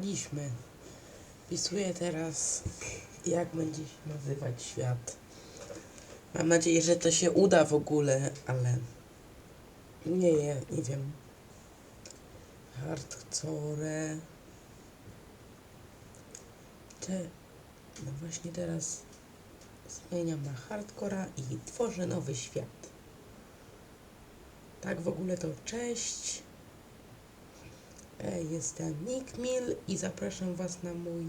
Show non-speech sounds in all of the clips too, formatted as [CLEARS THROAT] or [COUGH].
Byliśmy. Pisuję teraz, jak będzie się nazywać świat. Mam nadzieję, że to się uda w ogóle, ale nie, nie, nie wiem. Hardcore. Te, no właśnie teraz zmieniam na hardcora i tworzę nowy świat. Tak w ogóle to cześć. Jestem Nick Mill i zapraszam Was na mój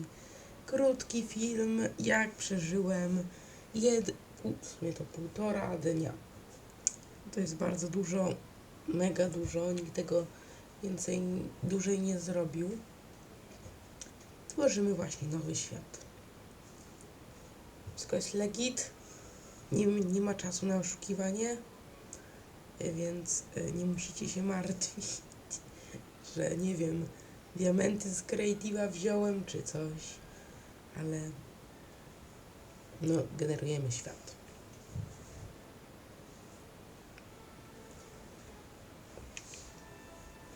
krótki film, jak przeżyłem jed... w to półtora dnia. To jest bardzo dużo, mega dużo, nikt tego więcej, dłużej nie zrobił. Tworzymy właśnie nowy świat. Wszystko jest legit, nie, nie ma czasu na oszukiwanie, więc e, nie musicie się martwić że nie wiem, diamenty z Creative'a wziąłem czy coś, ale no, generujemy świat.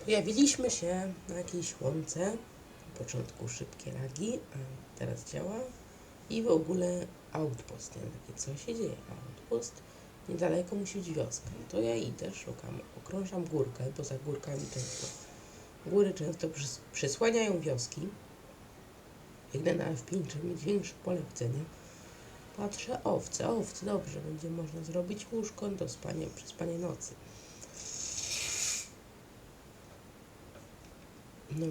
Pojawiliśmy się na jakiejś łące, na początku szybkie lagi, a teraz działa i w ogóle outpost, nie? takie co się dzieje, outpost, niedaleko musi być wioska, to ja idę, szukam, okrążam górkę, bo za górkami często Góry często przys- przysłaniają wioski. Biegnę na F5, żeby mieć większe pole widzenia. Patrzę, owce, owce, dobrze, będzie można zrobić łóżko do spania, przespania nocy. No,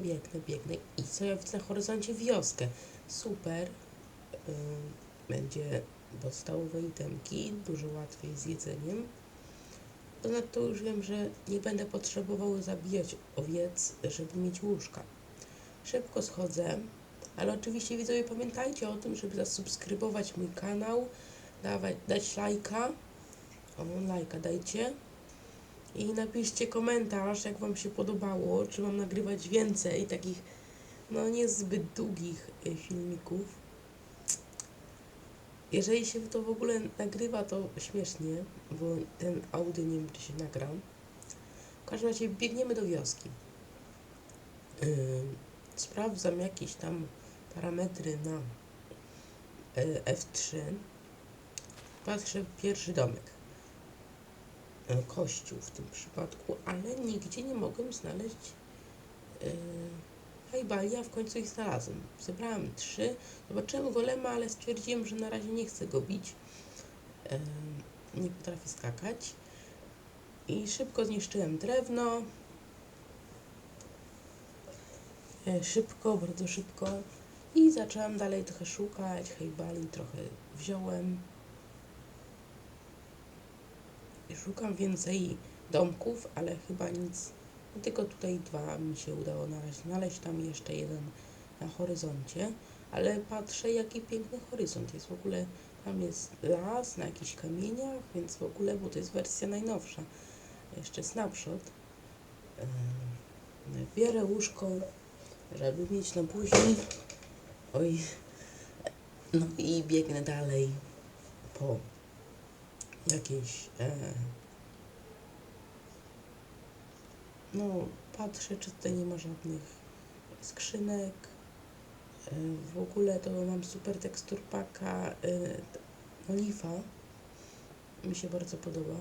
biegnę, biegnę i co ja widzę na horyzoncie? Wioskę. Super. Będzie podstawowe itemki, dużo łatwiej z jedzeniem. Ponadto już wiem, że nie będę potrzebował zabijać owiec, żeby mieć łóżka. Szybko schodzę, ale oczywiście widzowie pamiętajcie o tym, żeby zasubskrybować mój kanał, dawać, dać lajka, o lajka dajcie i napiszcie komentarz, jak wam się podobało, czy mam nagrywać więcej takich no niezbyt długich y, filmików. Jeżeli się to w ogóle nagrywa, to śmiesznie, bo ten audio nie wiem, czy się nagra. W każdym razie biegniemy do wioski. Yy, sprawdzam jakieś tam parametry na yy, F3. Patrzę pierwszy domek. Yy, kościół w tym przypadku, ale nigdzie nie mogłem znaleźć yy, hajbali, a w końcu ich znalazłem. Zebrałem trzy, zobaczyłem golema, ale stwierdziłem, że na razie nie chcę go bić. Nie potrafię skakać. I szybko zniszczyłem drewno. E, Szybko, bardzo szybko. I zacząłem dalej trochę szukać, hejbali trochę wziąłem. Szukam więcej domków, ale chyba nic tylko tutaj dwa mi się udało na razie znaleźć, tam jeszcze jeden na horyzoncie, ale patrzę jaki piękny horyzont jest w ogóle, tam jest las na jakichś kamieniach, więc w ogóle, bo to jest wersja najnowsza, jeszcze snapshot. Ym, Biorę łóżko, żeby mieć na później. Oj. No i biegnę dalej po jakieś e, No, patrzę, czy tutaj nie ma żadnych skrzynek. E, W ogóle to mam super tekstur paka e, Olifa. Mi się bardzo podoba.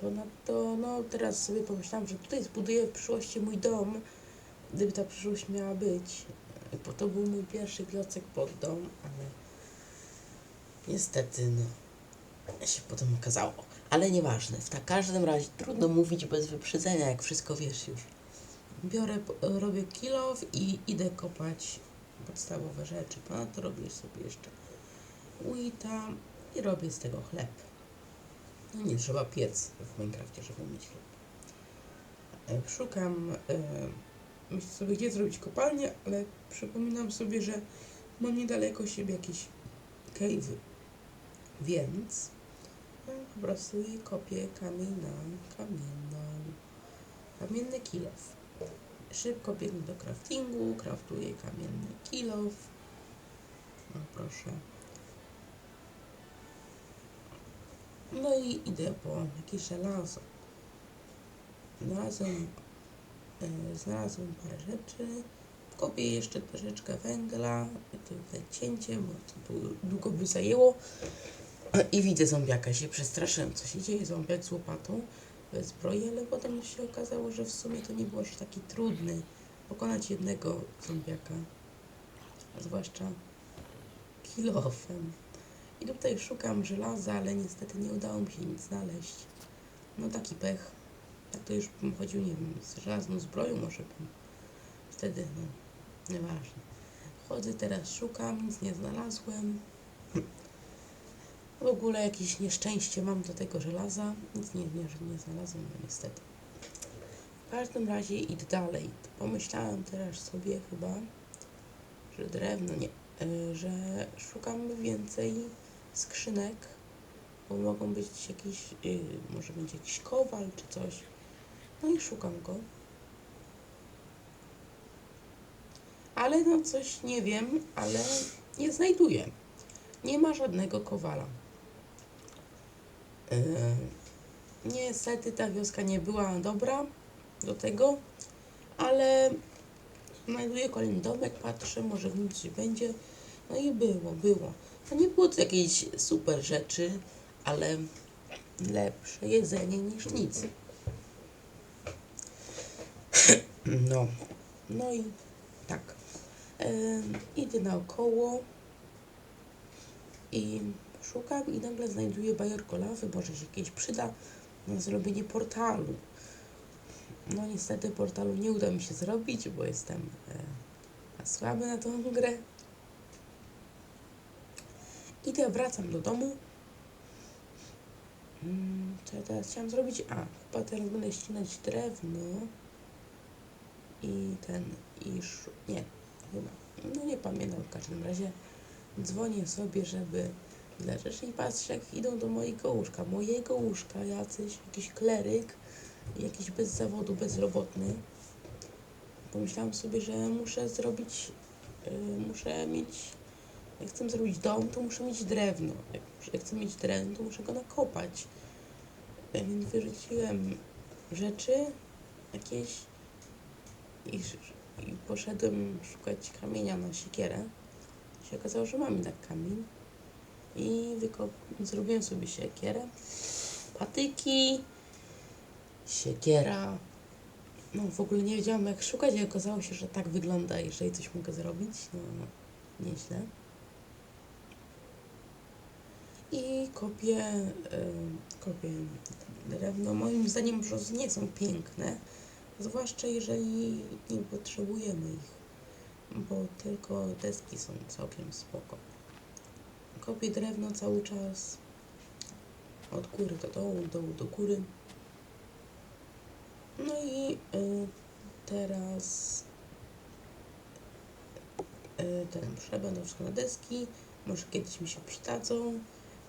Ponadto, no teraz sobie pomyślałam, że tutaj zbuduję w przyszłości mój dom, gdyby ta przyszłość miała być. E, Bo to był mój pierwszy klocek pod dom, ale niestety, no, się potem okazało. Ale nieważne, w każdym razie trudno mówić bez wyprzedzenia, jak wszystko wiesz już. Biorę, robię kilow i idę kopać podstawowe rzeczy. Ponadto robię sobie jeszcze wheata i robię z tego chleb. No nie trzeba piec w Minecrafcie, żeby mieć chleb. E, Szukam, e, myślę sobie, gdzie zrobić kopalnię, ale przypominam sobie, że mam niedaleko siebie jakieś cave'y. Więc po prostu i kopię kamień na kamienną. Kamienny kilof. Szybko biegnę do craftingu, craftuję kamienny kilof. No proszę. No i idę po jakieś żelazo. Znalazłem E, znalazłem parę rzeczy. Kopię jeszcze troszeczkę węgla. Tutaj cięcie, bo to długo by zajęło. I widzę zombiaka, się przestraszyłem, co się dzieje. Zombiak z łopatą, bez zbroi, ale potem się okazało, że w sumie to nie było aż taki trudny pokonać jednego zombiaka. A zwłaszcza kilofem. I tutaj szukam żelaza, ale niestety nie udało mi się nic znaleźć. No taki pech. Tak to już bym chodził, nie wiem, z żelazną zbroją może bym. Wtedy, no, nieważne. Chodzę teraz, szukam, nic nie znalazłem. W ogóle jakieś nieszczęście mam do tego żelaza. Nic nie, nie, nie znalazłem, no niestety. W każdym razie idę dalej. Pomyślałem teraz sobie chyba, że drewno nie, y, że szukamy więcej skrzynek, bo mogą być jakieś, y, może będzie jakiś kowal czy coś. No i szukam go. Ale no coś nie wiem, ale nie znajduję. Nie ma żadnego kowala. Yy, niestety ta wioska nie była dobra do tego, ale znajduję kolejny domek, patrzę, może w nim coś będzie. No i było, było. To nie było to jakieś super rzeczy, ale lepsze jedzenie niż nic. [CLEARS THROAT] No, no i tak. Em, idę naokoło i szukam i nagle znajduję bajorko lawy, może się jakieś przyda na zrobienie portalu. No niestety portalu nie uda mi się zrobić, bo jestem e, słaby na tą grę. Idę, wracam do domu. Mm, Co ja teraz chciałam zrobić? A, chyba teraz będę ścinać drewno. I ten, i szu... Nie, chyba. No nie pamiętam w każdym razie. Dzwonię sobie, żeby leżeć i patrzę, jak idą do mojego łóżka. Mojego łóżka jacyś, jakiś kleryk, jakiś bez zawodu, bezrobotny. Pomyślałam sobie, że muszę zrobić, y, muszę mieć, jak chcę zrobić dom, to muszę mieć drewno. Jak, jak chcę mieć drewno, to muszę go nakopać. Y, Więc wyrzuciłem rzeczy jakieś i, i poszedłem szukać kamienia na siekierę. Się okazało, że mam jednak kamień. I zrobiłem sobie siekierę. Patyki, siekiera. No w ogóle nie wiedziałam jak szukać i okazało się, że tak wygląda, jeżeli coś mogę zrobić. No, nieźle. I kopię, y, kopię drewno. Moim zdaniem brzozy nie są piękne, zwłaszcza jeżeli nie potrzebujemy ich, bo tylko deski są całkiem spoko. Kopię drewno cały czas, od góry do dołu, dołu do góry. No i y, teraz y, ten przebędę na deski. Może kiedyś mi się przydadzą.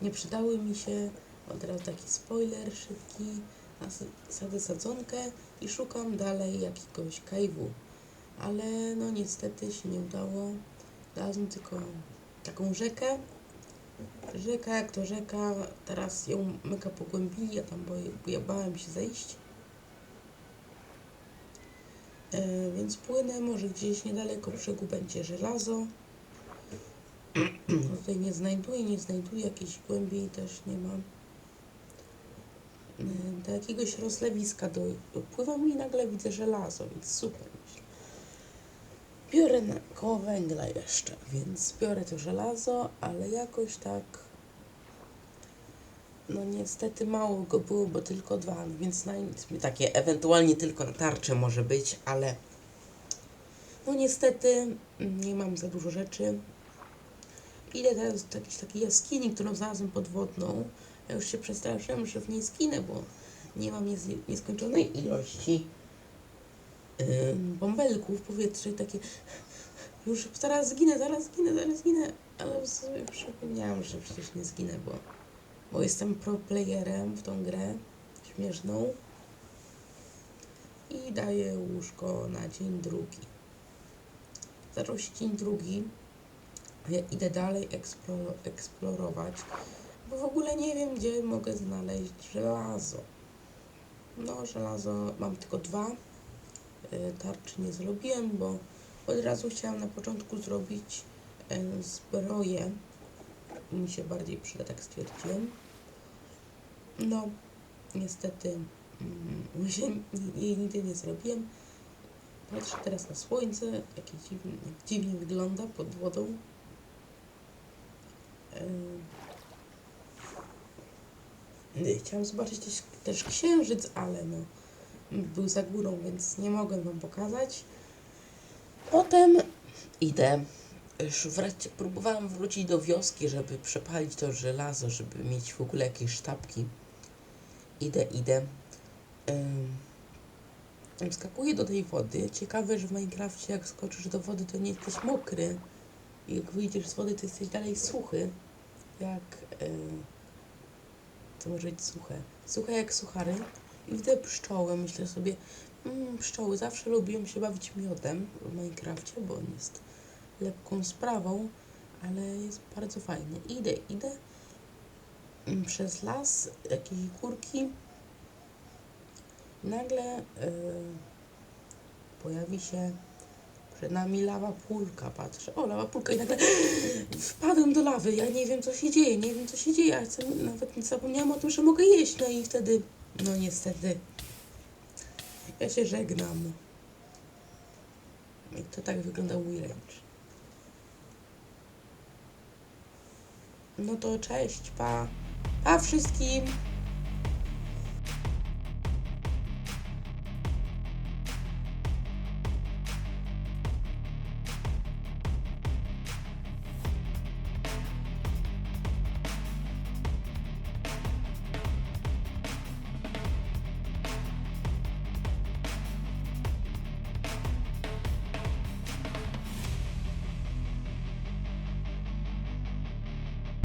Nie przydały mi się. Od razu taki spoiler szybki. Sadzę sadzonkę i szukam dalej jakiegoś kajwu. Ale no niestety się nie udało. Znalazłem tylko taką rzekę. Rzeka jak to rzeka. Teraz ją mega pogłębili. Ja tam ja bałem się zejść. E, więc płynę, może gdzieś niedaleko brzegu będzie żelazo. No tutaj nie znajduję, nie znajduję jakiejś głębiej też nie mam. E, Do jakiegoś rozlewiska do, pływam i nagle widzę żelazo, więc super myślę. Biorę na koło węgla jeszcze, więc biorę to żelazo, ale jakoś tak no niestety mało go było, bo tylko dwa, no więc na nic mi takie, ewentualnie tylko na tarczę może być, ale no niestety nie mam za dużo rzeczy. Idę teraz do jakiejś takiej jaskini, którą znalazłem podwodną. Ja już się przestraszyłem, że w niej skinę, bo nie mam niez, nieskończonej ilości ym, bąbelków w powietrzu i takie już zaraz zginę, zaraz zginę, zaraz zginę, ale sobie przypomniałam, że przecież nie zginę, bo bo jestem pro playerem w tą grę śmieszną i daję łóżko na dzień drugi. Zaczął się dzień drugi, ja idę dalej eksplo- eksplorować, bo w ogóle nie wiem, gdzie mogę znaleźć żelazo. No, żelazo mam tylko dwa. Y, tarczy nie zrobiłem, bo od razu chciałam na początku zrobić y, zbroję. Mi się bardziej przyda, tak stwierdziłem. No, niestety mm, [LAUGHS] jej nigdy nie zrobiłem. Patrzę teraz na słońce, jakie dziwnie, jak dziwnie wygląda pod wodą. Ym, Chciałam zobaczyć też, też księżyc, ale no, był za górą, więc nie mogłem wam pokazać. Potem idę. Próbowałam wrócić do wioski, żeby przepalić to żelazo, żeby mieć w ogóle jakieś sztabki. Idę, idę. Ym, Wskakuję do tej wody. Ciekawe, że w Minecrafcie jak skoczysz do wody, to nie jesteś mokry. Jak wyjdziesz z wody, to jesteś dalej suchy. Jak... Yy, to może być suche. Suche jak suchary. I widzę pszczołę. Myślę sobie, mm, pszczoły zawsze lubią się bawić miodem w Minecrafcie, bo on jest lepką sprawą, ale jest bardzo fajny. Idę, idę mm, przez las, jakieś górki. Nagle y, pojawi się przed nami lawa pulka. Patrzę, o, lawa pulka i nagle [GASPS] wpadłem do lawy. Ja nie wiem, co się dzieje, nie wiem, co się dzieje. Ja chcę, nawet nie zapomniałam o tym, że mogę jeść. No i wtedy, no niestety, ja się żegnam. I to tak mój ręcz. No to cześć, pa. Pa wszystkim.